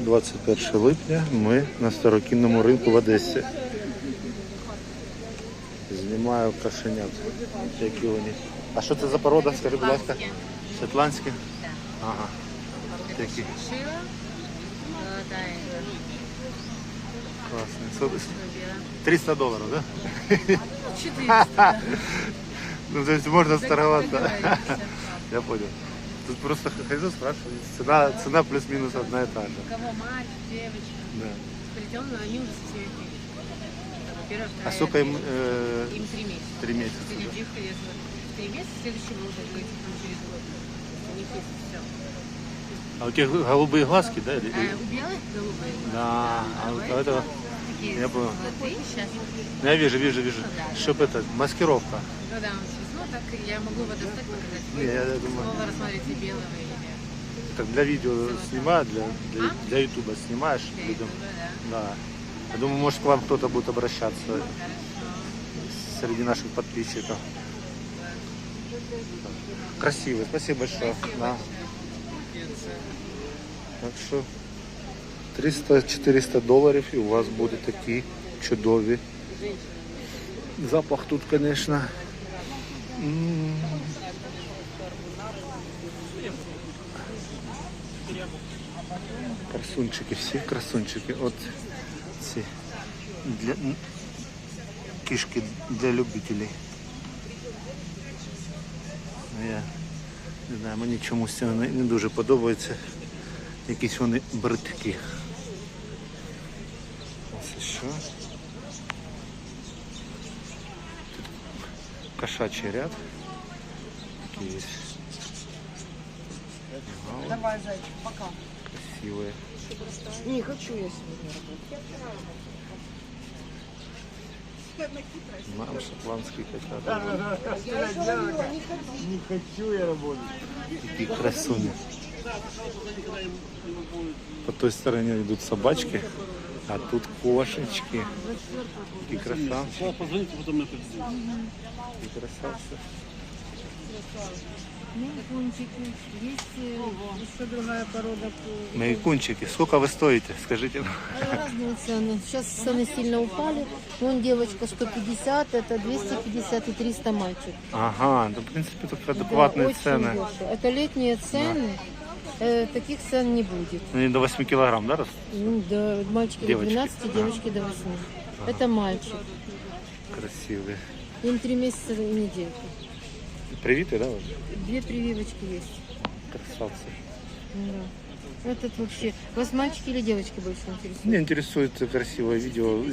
21 липня. Ми на старокінному ринку в Одесі. Знімаю кошенят. Які вони. А що це за порода, скажи, будь ласка? Шотландські? Ага. Такі. Це 300 доларів, так? Да? 400. Ну, то есть можно Так Я понял. Тут просто хожу, спрашиваю. Цена, цена плюс-минус одна и та же. У кого мать, девочка. Да. Сплетенную, они уже со всеми Во-первых, А вторая- сколько им? э, Им три месяца. Три месяца. Да? если три месяца, следующий будете там через год. У них есть все. А у тех голубые глазки, да? или- А у белых голубые. Да, а у этого... Такие Я понял. золотые сейчас. Ну, Я вижу, вижу, вижу. Чтоб это, маскировка. Когда он свистнул, так я могу его достать, показать. Не, я думаю- Снова рассмотрите белого или Так для видео снимаю, для, для, А? для ютуба снимаешь для людям. Ютуба, да. Да. Я думаю, может к вам кто-то будет обращаться Хорошо. среди наших подписчиков. Красивый, спасибо большое. Спасибо Да. большое. Так що 300-400 доларів і у вас будуть такі чудові. Запах тут, звісно. м, Красунчики, всі красунчики. От ці для м, кішки для любителей. Ну, Я не знаю, мені чомусь це не, не дуже подобається. Якісь вони бридкі. Ось що. Кошачий ряд. Такие есть. Вау, Давай, зайчик, пока. красивые. Не хочу я сегодня работать. Мам, шотландский котят. Не хочу я работать. Такие красуни. По той стороне идут собачки, а тут кошечки. Такие красавцы. Позвоните, потом я приду. Такие красавцы. Мейкунчики. Есть э, еще другая порода. Мейкунчики, сколько вы стоите, скажите? Разные цены. Сейчас цены сильно упали. Вон девочка 150, это 250 и 300 мальчик. Ага, ну в принципе тут Да, адекватные очень цены. дешево. Это летние цены. Э, таких цен не будет. Они до 8 килограмм, да? растут? Ну, Да, мальчики до Девочки. 12, девочки до 8. Это мальчик. Красивые. Им 3 месяца и недельку. Привитые, да? Две прививочки есть. Красавцы. Да. Этот вообще. Вас мальчики или девочки больше интересуют? Меня интересует красивое видео,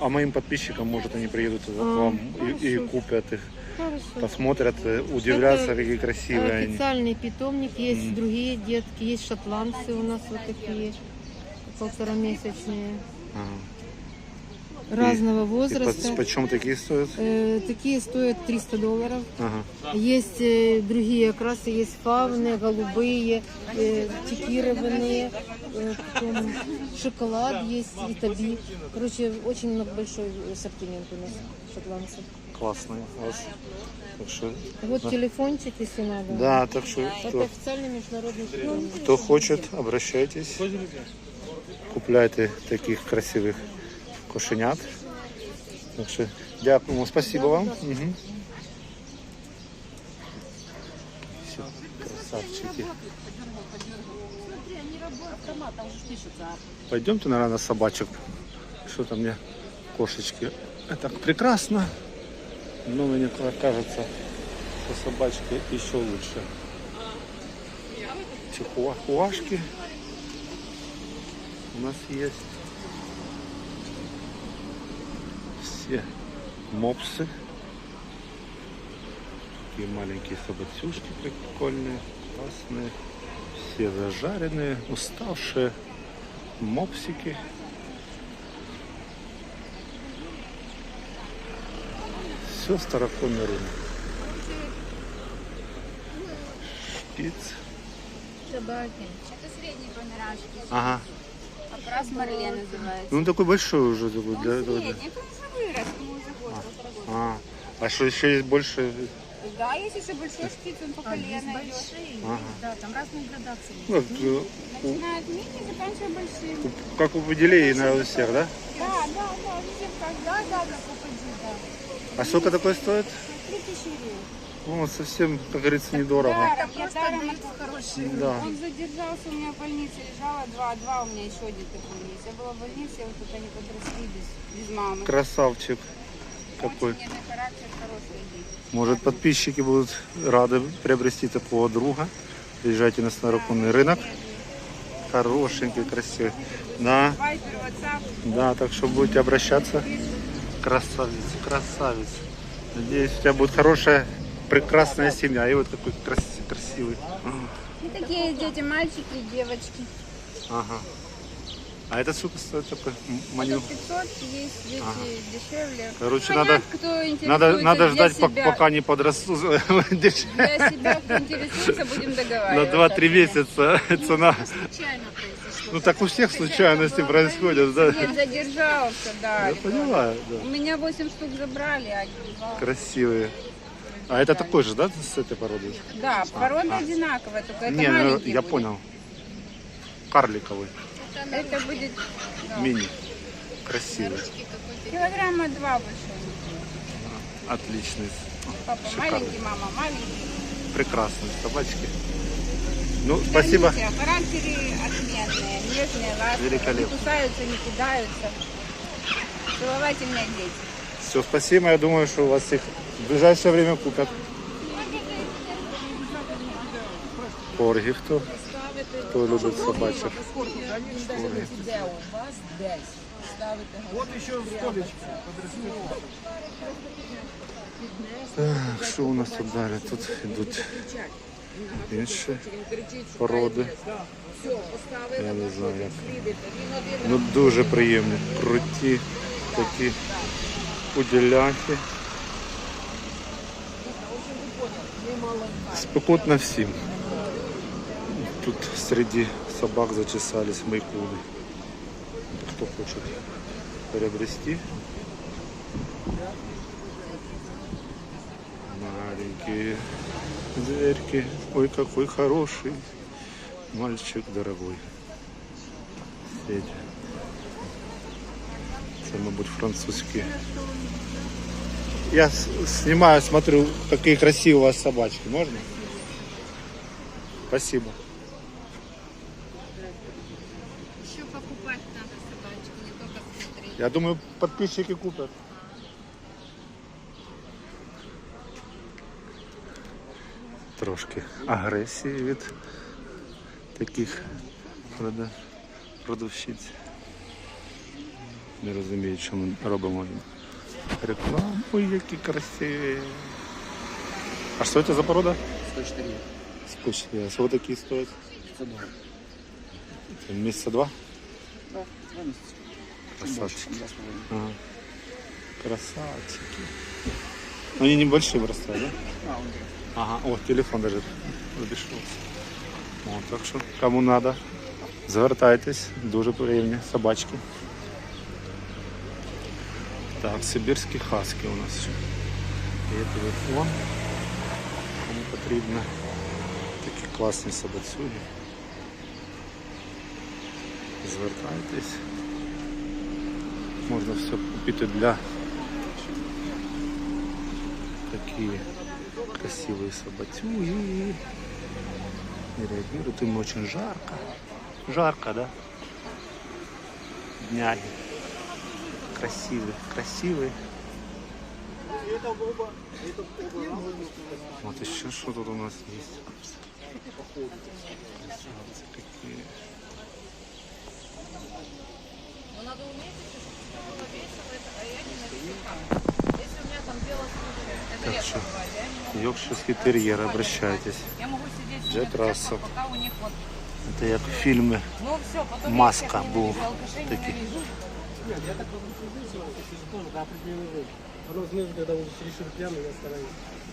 а моим подписчикам, может, они приедут к А, вам и, и купят их, Хорошо. посмотрят, э, удивлятся, Это какие красивые они. Официальный питомник, есть Мгм. другие детки, есть шотландцы у нас вот такие, полторамесячные, Ага. Разного И возраста. по- почем такие стоят? Э, такие стоят 300 долларов. Ага. Есть э, другие окрасы, есть фавны, голубые, э, текированные, э, потом шоколад есть, и таби. Короче, очень много большой ассортимент у нас шотландцев. Классные у вас. Так что, Вот телефончик, если надо. да, так что, Это кто, официальный международный питомник. кто хочет, обращайтесь. Купляйте таких красивых кошенят. Так що, дякуємо, спасибо вам. Угу. Все, красавчики. Пойдемте, наверное, на собачек. Что там мне кошечки. Это прекрасно. Но мне кажется, что собачки еще лучше. Чихуахуашки у нас есть. Все мопсы. Такие маленькие собачушки прикольные, классные. Все зажаренные, уставшие мопсики. Все староконный рынок. Шпиц. Собаки. Это средние померанчики. Ага. Окрас Марле называется. Ну, он такой большой уже такой этого. Средний, уже вырос, ему уже год. полтора года. А, а что еще есть больше? Да, есть еще большой штиц, он по колено идет. большие, Ага. да, там разные градации. Ну, вот, Начиная от мини, заканчивая большими. как у выделей на всех, да? Да, да, да, везде. Да, да, да, попади, да. А сколько такой стоит? Три тысячи гривен. Ну, совсем, как говорится, недорого. Даром, я Просто даром дают хорошие. Да. Он задержался у меня в больнице, лежала два, два у меня еще один такой есть. Я была в больнице, вот тут они подросли без, без мамы. Красавчик какой. Очень характер, хорошие дети. Может, подписчики будут рады приобрести такого друга. Приезжайте на староконный рынок. Хорошенький, красивый. Да, да, так что будете обращаться. Красавец, красавец. Надеюсь, у тебя будет хорошая, прекрасная семья. И вот такой крас- красивый. И такие дети, мальчики и девочки. Ага. А это сколько стоит такой маню? Это 500, есть дети Ага. дешевле. Короче, надо- кто Надо, интересуется надо для ждать, пок- себя. пока не подрастут. Для себя, кто интересуется, будем На договариваться. 2-3 месяца цена. Случайно произошло. Ну так у всех случайности происходят, да. Нет, задержался, да. Я ребенок. понимаю, У да. меня 8 штук забрали, а два- Красивые. А это такой же, да, с этой породы? Да, порода одинаковая, только это Не, ну, маленький я будет. понял. Карликовый, Это будет да, мини. Красивый, килограмма два большой. отличный, Папа Шикарно. маленький, мама маленький. прекрасные собачки. Ну, спасибо. Кормите, Характеры отменные, нежные, ласковые. Великолепно. Не кусаются, не кидаются. Целовательные дети. Все, спасибо. Я думаю, что у вас их в ближайшее время купят. Корги хто? Хто любить собачок? Вот еще столечко. Так, що у нас тут далі? Тут йдуть інші породи. Я не знаю як. Ну дуже приємні, круті такі уділяхи. Спекотно всім. Тут среди собак зачесались майкуны. Кто хочет приобрести. Маленькие зверьки. Ой, какой хороший мальчик дорогой. Федя. Це, мабуть, французькі. Я с- снимаю, смотрю, какие красивые у вас собачки. Можно? Спасибо. Еще покупать надо собачку, не только смотреть. Я думаю, подписчики купят. Трошки агресії від таких прода- продавщиць. Не розумію, що ми робимо їм рекламу. Ой, які красиві. А що це за порода? 104. Скучні. А що такі стоять? Це добре. Це місяця два? Так, два місяці. Красавчики. Два з половиною. Ага. Красавчики. Ну, Они небольшие вырастают, да? А, он Ага, о, телефон даже розійшовся. О, так що, кому надо, звертайтесь, дуже приємні собачки. Так, сибірські хаски у нас ще. Є телефон. Кому потрібно. Такі класні собацюги. Звертайтесь. Можна все купити для такі красивые собатюги. Не реагируют, им очень жарко. Жарко, да? Дняги. Красивые, красивые. Вот еще что тут у нас есть. Красавцы какие. Так что, Йоркширский терьер, обращайтесь. Я могу сидеть Джек себе в Рассел. кресле, пока у них вот. Это. Ну все, потом я Маска всех був Нет, я так вот если тоже до определенного времени. Потом знаешь, когда уже чересчур пьяный, я стараюсь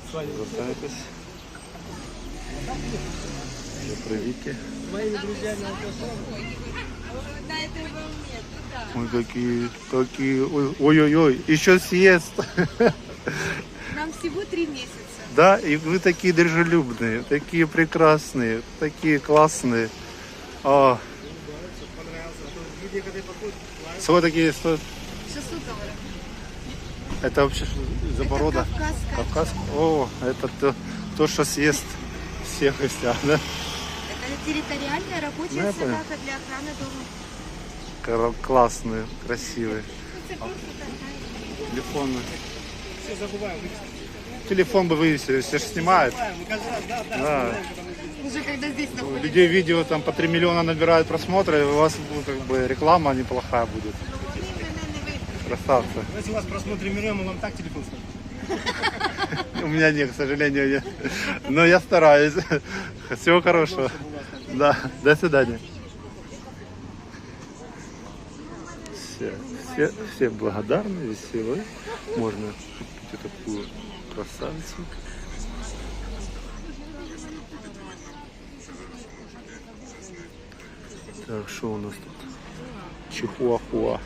с вами. Звертайтесь. Для привіті. С моими друзьями алкашами. Ой, какие, какие, ой, ой, ой, еще съест. Нам всего три месяца. Да, и вы такие дружелюбные, такие прекрасные, такие классные. О, Люди, когда подходят, сколько такие стоят? 600 долларов. Это вообще за порода? Кавказская. Кавказ? О, это то, то, что съест всех вся, да? Это территориальная рабочая Ну, собака для охраны дома. Классные, красивые. Телефоны. все забываем. Телефон бы вывесили, все же снимают. Забываем, мы каждый раз, да, да. Уже когда здесь У находится. людей видео там по 3 миллиона набирают просмотры, и у вас ну, как бы реклама неплохая будет. Красавцы. Если у вас просмотр миллион, мы вам так телефон скажем. У меня нет, к сожалению, нет. Но я стараюсь. Всего хорошего. Да, до свидания. Все, все, все благодарны, веселы. Можно купить такую красавицу. Так, что у нас тут? Чихуахуа.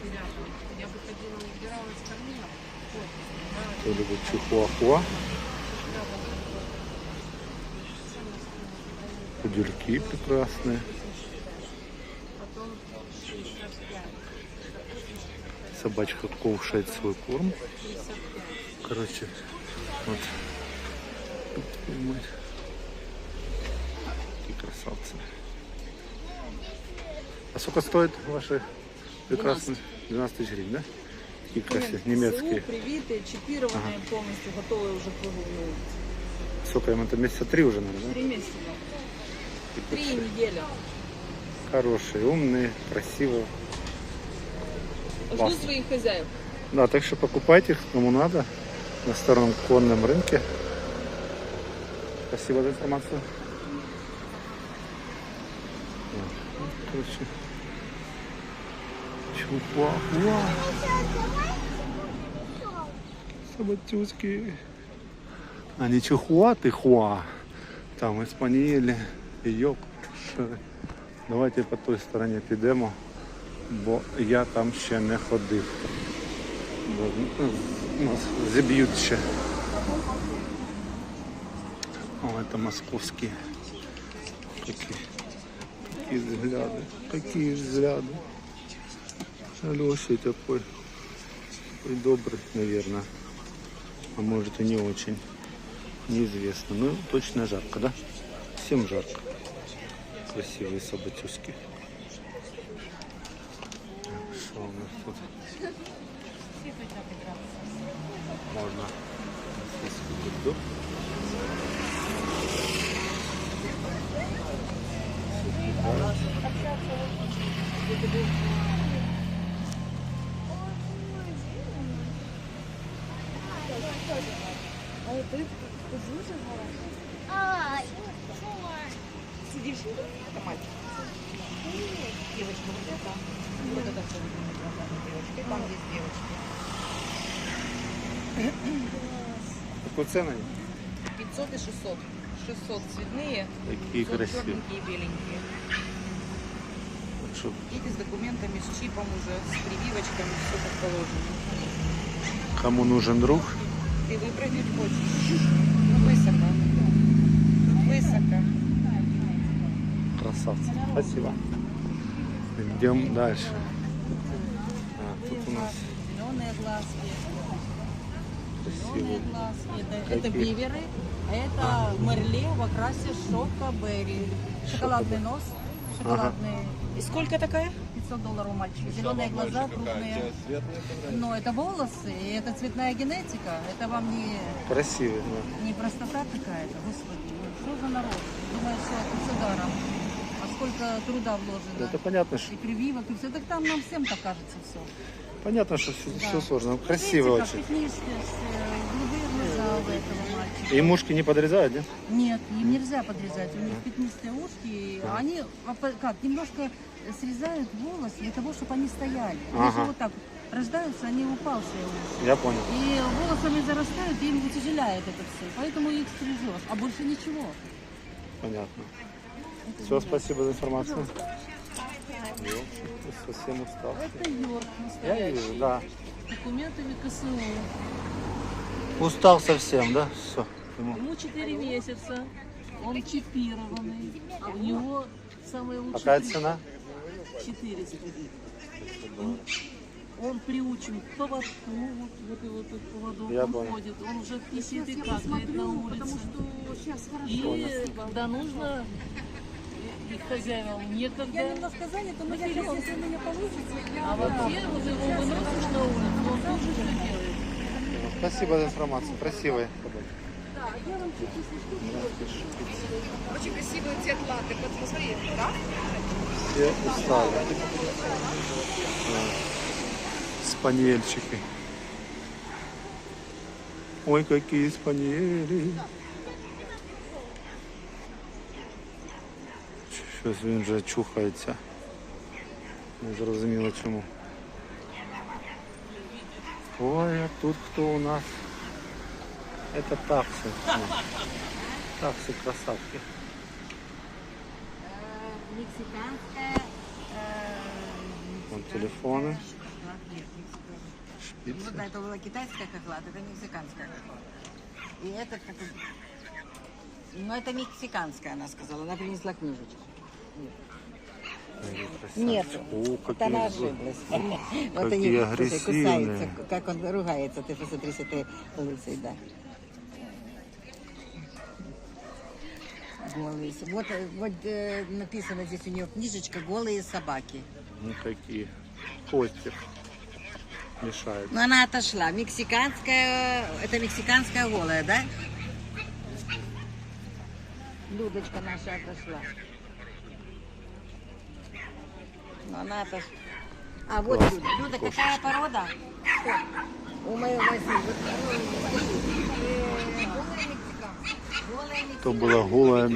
Кто любит чихуахуа? Пудельки прекрасные. Собачка кушает свой корм. Короче, вот. Какие красавцы. Сколько стоит ваши прекрасные? 12 тысяч гривен, да? Такие красивые, немецкие. СУ, привитые, чипированные полностью, готовые уже к выгулу. Сколько им это? Месяца три уже, наверное, Три месяца. да? Три недели. Хорошие, умные, красивые. Жду своих хозяев. Да, так что покупайте их, кому надо, на старом конном рынке. Спасибо за информацию. Короче, чухуахуа. Собатюськи. А не чихуа, ты хуа. Там испанієлі, йокшери. Давайте по той стороні підемо, бо я там ще не ходив. Бо ну, нас зіб'ють ще. О, это московские. Какие, какие взгляды. Какие взгляды. Алёша такой. Такой добрый, наверное. А может и не очень. Неизвестно. Ну, точно жарко, да? Всем жарко. Красивые собачуски. Так, Что у нас тут? Можно здесь купить Девочка, вот это. Вот это все. Девочка. И там есть девочка. Какой цены? 500 и 600. 600 цветные, Такие 500 красивые. черненькие и беленькие. Что Идите с документами, с чипом уже, с прививочками, все как положено. кому нужен друг, Ты выпрыгнуть хочешь? Ну, высоко. Высоко. красавцы. Спасибо. Идем дальше. А, тут у нас Зеленые глазки. Зеленые глазки. Это, это биверы. А это мерле в окрасе шока берри. Шоколадный нос. И сколько такая? 500 долларов у мальчика. Зеленые глаза, крупные. Но это волосы, и это цветная генетика. Это вам не, Красивые, да. не простота какая-то. Господи, ну что за народ? Думаю, все это все даром. А сколько труда вложено. Это понятно, что И прививок, и все. Так там нам всем так кажется все. понятно, что все, Да. сложно. Красиво Видите, очень. как пятнистые, э, у этого мальчика. И мушки не подрезают, да? Нет, им нельзя подрезать. У них пятнистые ушки. Да. Они как немножко срезают волос для того, чтобы они стояли. Они Ага. же вот так рождаются, они упавшие уши. Я понял. И волосами зарастают, и им утяжеляет это все. Поэтому их стрижешь. А больше ничего. Понятно. Все, спасибо за информацию. Ты совсем устал. Это Йорк Я настоящий. вижу, да. Документами КСУ. Устал совсем, да? Все. Ему 4 месяца, он чипированный, у него самые лучшие Какая цена? 400. Он приучен к поводку, вот, вот его тут поводок, Я он понял. ходит, он уже писит и какает на улице. И когда нужно, и хозяевам некогда. Я немножко занята, но я если у меня получится, я... А вообще, вот его выносишь на улицу, он тоже все делает. Спасибо за информацию. Красивые. Очень красивый цвет латы. Вот посмотри, да? Все устали. Спаниельчики. Ой, какие спаниели. Щось він вже чухається. Не зрозуміло чому. Ой, а тут хто у нас? Это такси. О, Такси красавки. Мексиканская... Вон телефоны. Ну Шпицы. да, это была китайская хохлат, это мексиканская хохлат. И этот какой Ну, это мексиканская, она сказала. Она принесла книжечку. Нет, О, это она ошиблась. Вот они, кусаются, как он ругается. Ты посмотри с этой лысой, да. Голые. Вот, э, вот э, написано здесь у нее книжечка «Голые собаки». Ну какие. Костик. Мешает. Но она отошла. Мексиканская, это мексиканская голая, да? Людочка наша отошла. Но она отошла. А вот Класс. Люда. Люда, какая порода? У моего Василия. Вот, э, голая мексиканка. Голая То была голая